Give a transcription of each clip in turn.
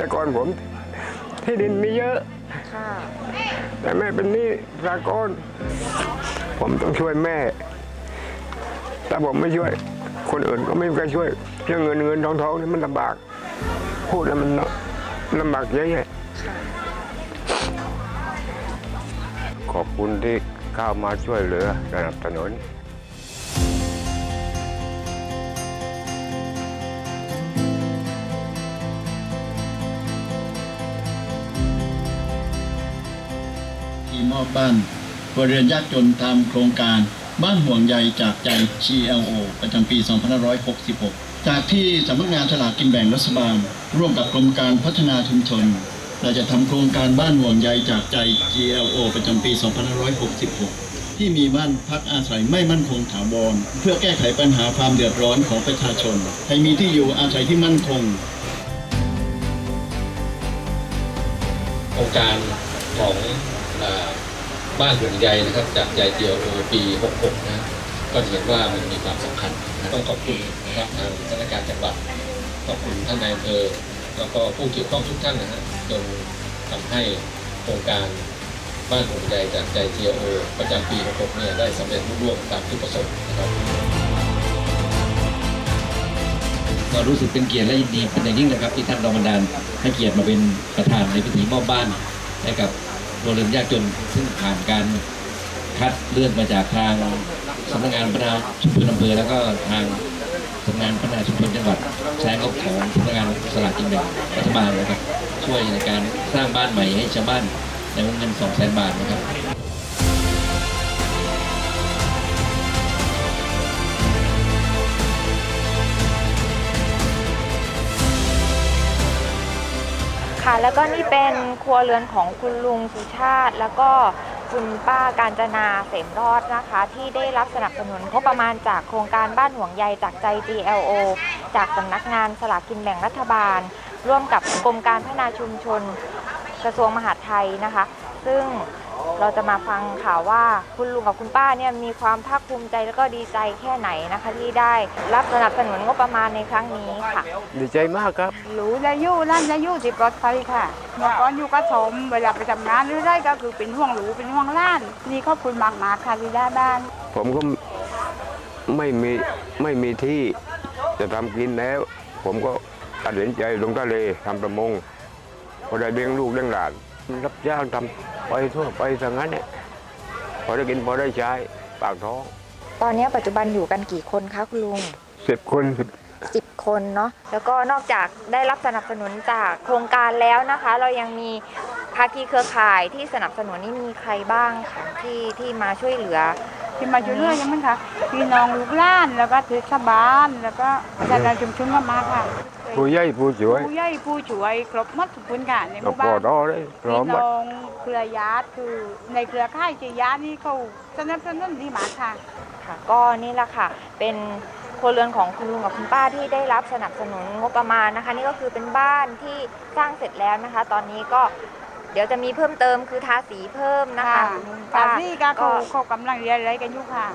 แต่ก่อนผมที่ดินมีเยอะค่ะแต่แม่เป็นหนี้สากลผมต้องช่วยแม่ถ้าผมไม่ช่วย คนอื่นก็ไม่มีใครช่วยเรื่องเงินเงินทองทองนี่มันลำบาก พูดแล้วมันลำบากเยอะแยะค่ะขอบคุณที่เข้ามาช่วยเหลือสนับสนุน อบบ้านครัวเรือนยากจนตามโครงการบ้านห่วงใยจากใจ GLO ประจำปี 2566 จากที่สำนักงานฉลากกินแบ่งรัฐบาล ร่วมกับกรมการพัฒนาชุมชน เราจะทำโครงการบ้านห่วงใยจากใจ GLO ประจำปี 2566 ที่มีบ้านพักอาศัยไม่มั่นคงถาวร เพื่อแก้ไขปัญหาความเดือดร้อนของประชาชน ให้มีที่อยู่อาศัยที่มั่นคง โครงการของ บ้านห่วงใยนะครับ จากใจเดียวโอปี66นะก็จะเห็นว่ามันมีความสำคัญนะต้องขอบคุณนะครับทางสถานการจังหวัดขอบคุณท่านนายอำเภอแล้วก็ผู้เกี่ยวข้องทุกท่านนะฮะจนทำให้โครงการบ้านห่วงใยจากใจเดียวโอประจำปี66เนี่ยได้สำเร็จรุ่ร่วงตามที่ประสงค์นะครับก็รู้สึกเป็นเกียรติและยินดีเป็นอย่างยิ่งนะครับที่ท่านรองบันดาลให้เกียรติมาเป็นประธานในพิธีมอบบ้านให้กับ โรงเรียนยากจนซึ่งผ่านการคัดเลือกมาจากทางสำนักงานพัฒนาชุมชนอำเภอแล้วก็ทางสำนักงานพัฒนาชุมชนจังหวัดใช้งบของสำนักงานสลากกินแบ่งรัฐบาลนะครับ ช่วยในการสร้างบ้านใหม่ให้ชาวบ้านในวงเงิน2 0 0 0 0 0 บาทนะครับ ค่ะ แล้วก็นี่เป็นครัวเรือนของคุณลุงสุชาติ แล้วก็คุณป้าการจนาเสมรอดนะคะ ที่ได้รับสนับสนุนงบประมาณจากโครงการบ้านห่วงใยจากใจ GLO จากสำนักงานสลากกินแบ่งรัฐบาล ร่วมกับกรมการพัฒนาชุมชนกระทรวงมหาดไทยนะคะ ซึ่ง เราจะมาฟังข่าวว่าคุณลุงกับคุณป้าเนี่ยมีความภาคภูมิใจแล้วก็ดีใจแค่ไหนนะคะที่ได้รับสนับสนุนงบประมาณในครั้งนี้ค่ะ ดีใจมากครับรู้จะอยู่ร้านจะอยู่ที่ปลอดภัยค่ะเมื่อก่อนอยู่กระถมเวลาไปทำงานหรือได้ก็คือเป็นห่วงหรูเป็นห่วงล้านนี่ขอบคุณมากมากๆค่ะที่ได้บ้าน ผมก็ไม่มีไม่มีที่จะทำกินแล้ว ผมก็ตัดสินใจลงทะเลทำประมงพอได้เลี้ยงลูกเลี้ยงหลาน รับจ้างทำไปทั่วไปทางนั้นเนี่ยพอได้กินพอได้ใช้ปากท้องตอนนี้ปัจจุบันอยู่กันกี่คนคะคุณลุงสิบคนสิบ10คนเนาะแล้วก็นอกจากได้รับสนับสนุนจากโครงการแล้วนะคะ เรายังมีภาคีเครือข่ายที่สนับสนุนนี่มีใครบ้างคะที่ที่มาช่วยเหลือ ที่มาช่วยเหลือยังมั้งคะพี่น้องลูกหล้านแล้วก็เทศบาลแล้วก็ประชาชนชุมชนก็มาค่ะผู้ใหญ่ผู้ช่วย ผู้ใหญ่ผู้ช่วยครบหมดทุกคนค่ะในหก็มู่พอบ้านรอได้พร้อพี่มหมดน้องเครือญาติคือในเครือข่ายเจียานี่เขาสนับสนุนดีมากค่ะค่ะ ก็นี่แหละค่ะเป็นครัวเรือนของคุณลุงกับคุณป้าที่ได้รับสนับสนุนงบประมาณนะคะ นี่ก็คือเป็นบ้านที่สร้างเสร็จแล้วนะคะ ตอนนี้ก็ เดี๋ยวจะมีเพิ่มเติมคือทาสีเพิ่มนะคะค่ะคุณลุงตาป้าซี่ก็เขาเขากำลังเรียนอะไรกันอยู่ค่ะ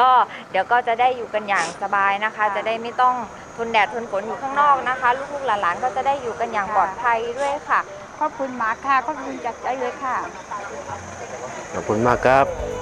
ก็เดี๋ยวก็จะได้อยู่กันอย่างสบายนะคะ ค่ะจะได้ไม่ต้องทนแดดทนฝนอยู่ข้างนอกนะคะ ลูกๆหลานๆก็จะได้อยู่กันอย่างค่ะ ปลอดภัยด้วยค่ะ ขอบคุณมากค่ะขอบคุณจากใจเลยค่ะ ขอบคุณมากครับ